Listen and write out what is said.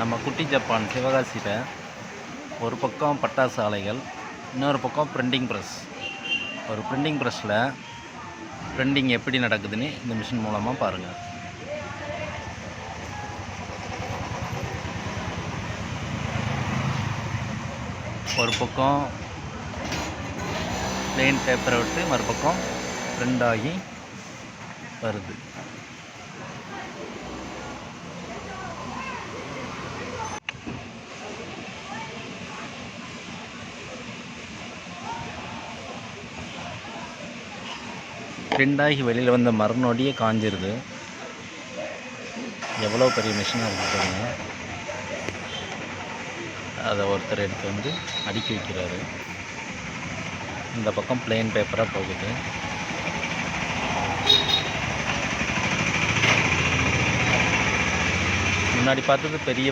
நம்ம குட்டி ஜப்பான் சிவகாசியில் ஒரு பக்கம் பட்டாசு ஆலைகள் இன்னொரு பக்கம் பிரிண்டிங் ப்ரெஸ் ஒரு பிரிண்டிங் ப்ரெஸ்ஸில் பிரிண்டிங் எப்படி நடக்குதுன்னு இந்த மிஷின் மூலமாக பாருங்கள் ஒரு பக்கம் பிளெயின் பேப்பரை விட்டு மறுபக்கம் பிரிண்ட் ஆகி வருது. பிரிண்ட் வெளியில் வந்த மறுநொடியே காஞ்சிருது. எவ்வளோ பெரிய மிஷினாக இருக்குது அதை ஒருத்தர் எடுத்து வந்து அடுக்கி வைக்கிறாரு. இந்த பக்கம் பிளெயின் பேப்பராக போகுது. முன்னாடி பார்த்தது பெரிய